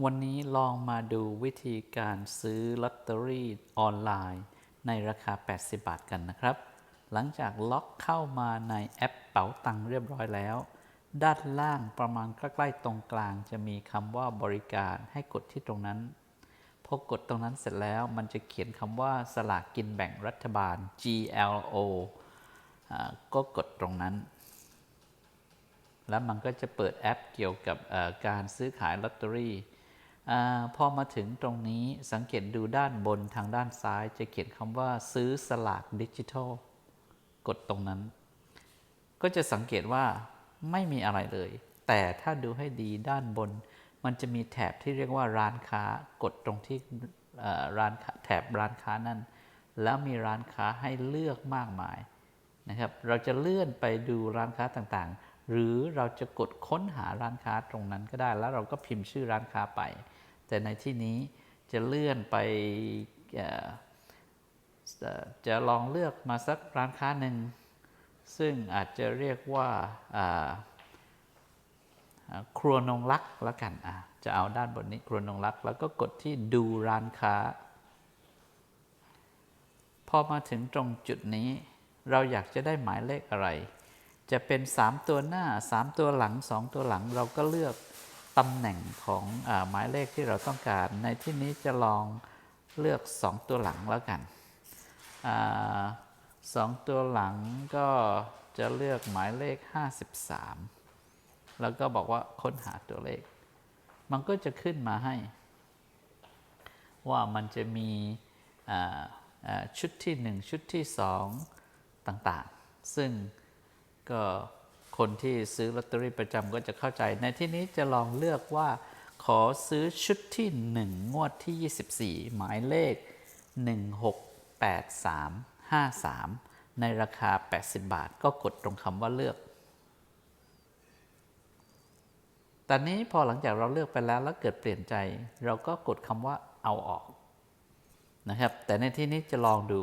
วันนี้ลองมาดูวิธีการซื้อลอตเตอรี่ออนไลน์ ในราคา 80 บาทกันนะครับ หลังจากล็อกเข้ามาในแอปเป๋าตังค์เรียบร้อยแล้ว ด้านล่างประมาณใกล้ๆตรงกลางจะมีคำว่าบริการให้กดที่ตรงนั้น พอกดตรงนั้นเสร็จแล้วมันจะเขียนคำว่าสลากกินแบ่งรัฐบาล GLO ก็กดตรงนั้นแล้วมันก็จะเปิดแอปเกี่ยวกับการซื้อขายลอตเตอรี่ อพอมาถึงตรงนี้สังเกตดูด้านบนทางด้านซ้ายจะเขียนคำว่าซื้อสลากดิจิทัล กดตรงนั้น ก็จะสังเกตว่าไม่มีอะไรเลย แต่ถ้าดูให้ดีด้านบน มันจะมีแถบที่เรียกว่าร้านค้ากดตรงที่ร้านแถบร้านค้านั้นแล้วมีร้านค้าให้เลือกมากมายนะครับ เราจะเลื่อนไปดูร้านค้าต่างๆ หรือเราจะกดค้นหาร้านค้าตรงนั้นก็ได้ แล้วเราก็พิมพ์ชื่อร้านค้าไป แต่ในที่นี้จะเลื่อนไปจะลองเลือกมาสักร้านค้าหนึ่ง ซึ่งอาจจะเรียกว่าครัวนงลักแล้วกันะจะเอาด้านบนนี้ครัวนงลักแล้วก็กดที่ดูร้านค้า พอมาถึงตรงจุดนี้ เราอยากจะได้หมายเลขอะไร จะเป็น 3 ตัวหน้า 3 ตัวหลัง 2 ตัวหลังเราก็เลือกตำแหน่งของอหมายเลขที่เราต้องการ ในที่นี้จะลองเลือก 2 ตัวหลังแล้วกันอสองตัวหลังก็จะเลือกหมายเลข 53 แล้วก็บอกว่าค้นหาตัวเลข มันก็จะขึ้นมาให้ ว่ามันจะมีชุดที่ 1 ชุดที่ 2 ต่างๆ ซึ่ง ก็คนที่ซื้อลอตเตอรี่ประจำก็จะเข้าใจ ในที่นี้จะลองเลือกว่า ขอซื้อชุดที่ 1 งวดที่ 24 หมายเลข 168353 ในราคา 80 บาท ก็กดตรงคำว่าเลือก ตอนนี้พอหลังจากเราเลือกไปแล้วแล้วเกิดเปลี่ยนใจ เราก็กดคำว่าเอาออกนะครับ แต่ในที่นี้จะลองดู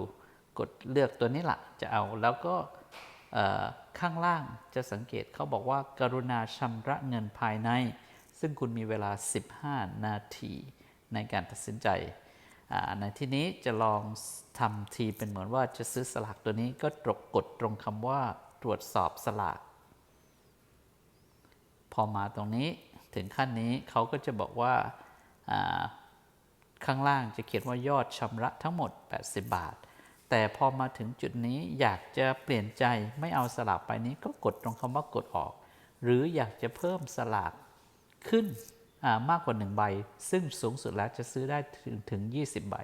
กดเลือกตัวนี้ละจะเอาแล้วก็ ข้างล่างจะสังเกตเขาบอกว่าการุณาชำระเงินภายใน ซึ่งคุณมีเวลา 15 นาทีในการตัดสินใจ ในที่นี้จะลองทำทีเป็นเหมือนว่าจะซื้อสลากตัวนี้ก็ตรกกดตรงคำว่าตรวจสอบสลาก พอมาตรงนี้ถึงขั้นนี้เขาก็จะบอกว่าอ่าข้างล่างจะเขียนว่ายอดชำระทั้งหมด 80 บาท แต่พอมาถึงจุดนี้อยากจะเปลี่ยนใจไม่เอาสลากไปนี้ก็กดตรงคำว่ากดออก หรืออยากจะเพิ่มสลากขึ้นมากกว่า 1 ใบ ซึ่งสูงสุดแล้วจะซื้อได้ถึงถึง 20 ใบ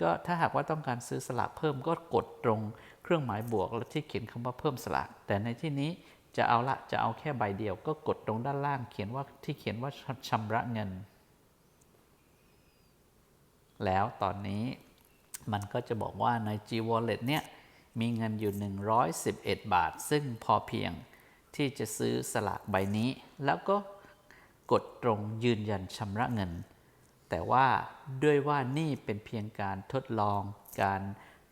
ก็ถ้าหากว่าต้องการซื้อสลากเพิ่มก็กดตรงเครื่องหมายบวกและที่เขียนคำว่าเพิ่มสลาก แต่ในที่นี้จะเอาละจะเอาแค่ใบเดียว ก็กดตรงด้านล่างเขียนว่าที่เขียนว่าชำระเงิน แล้วตอนนี้ มันก็จะบอกว่าใน G Wallet เนี่ยมีเงินอยู่ 111 บาท ซึ่งพอเพียงที่จะซื้อสลากใบนี้ แล้วก็กดตรงยืนยันชำระเงิน แต่ว่าด้วยว่านี่เป็นเพียงการทดลองการ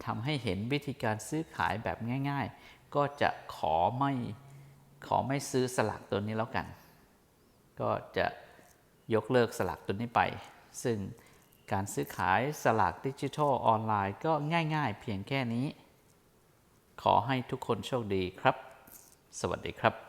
ทำให้เห็นวิธีการซื้อขายแบบง่าย ๆ ก็จะขอไม่ขอไม่ซื้อสลากตัวนี้แล้วกัน ก็จะยกเลิกสลากตัวนี้ไป ซึ่ง การซื้อขายสลากดิจิทัลออนไลน์ก็ง่ายๆ เพียงแค่นี้ ขอให้ทุกคนโชคดีครับ สวัสดีครับ